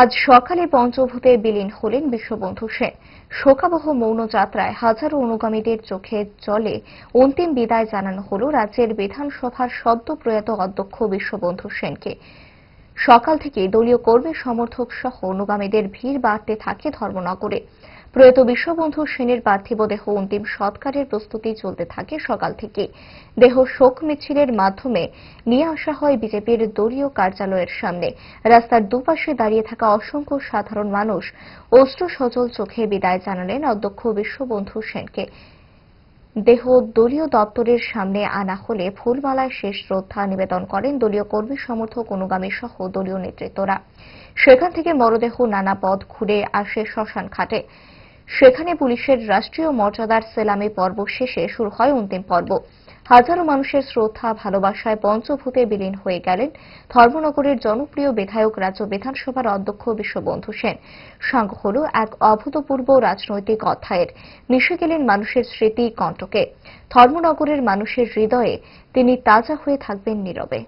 আজ সকালে পঞ্চভূতে বিলীন হলেন বিশ্ববন্ধু সেন। শোকাবহ মৌন যাত্রায় হাজারো অনুগামীদের চোখে জলে অন্তিম বিদায় জানানো হল রাজ্যের বিধানসভার সদ্য প্রয়াত অধ্যক্ষ বিশ্ববন্ধু সেনকে। সকাল থেকে দলীয় কর্মী সমর্থক সহ অনুগামীদের ভিড় বাড়তে থাকে ধর্মনগরে। প্রয়াত বিশ্ববন্ধু সেনের পার্থিব দেহ অন্তিম সৎকারের প্রস্তুতি চলতে থাকে সকাল থেকে। দেহ শোক মিছিলের মাধ্যমে নিয়ে আসা হয় বিজেপির দলীয় কার্যালয়ের সামনে। রাস্তার দুপাশে দাঁড়িয়ে থাকা অসংখ্য সাধারণ মানুষ অস্ত্র সজল চোখে বিদায় জানালেন অধ্যক্ষ বিশ্ববন্ধু সেনকে। দেহ দলীয় দপ্তরের সামনে আনা হলে ফুলমালায় শেষ শ্রদ্ধা নিবেদন করেন দলীয় কর্মী, সমর্থক, অনুগামী সহ দলীয় নেতৃত্বরা। সেখান থেকে মরদেহ নানা পথ ঘুরে আসে শ্মশান খাটে সেখানে পুলিশের রাষ্ট্রীয় মর্যাদার সেলামি পর্ব শেষে শুরু হয় অন্তিম পর্ব। হাজারো মানুষের শ্রদ্ধা, ভালোবাসায় পঞ্চভূতে বিলীন হয়ে গেলেন ধর্মনগরের জনপ্রিয় বিধায়ক রাজ্য বিধানসভার অধ্যক্ষ বিশ্ববন্ধু সেন। সাঙ্গ হল এক অভূতপূর্ব রাজনৈতিক অধ্যায়ের। মিশে গেলেন মানুষের স্মৃতি কণ্টকে। ধর্মনগরের মানুষের হৃদয়ে তিনি তাজা হয়ে থাকবেন নীরবে।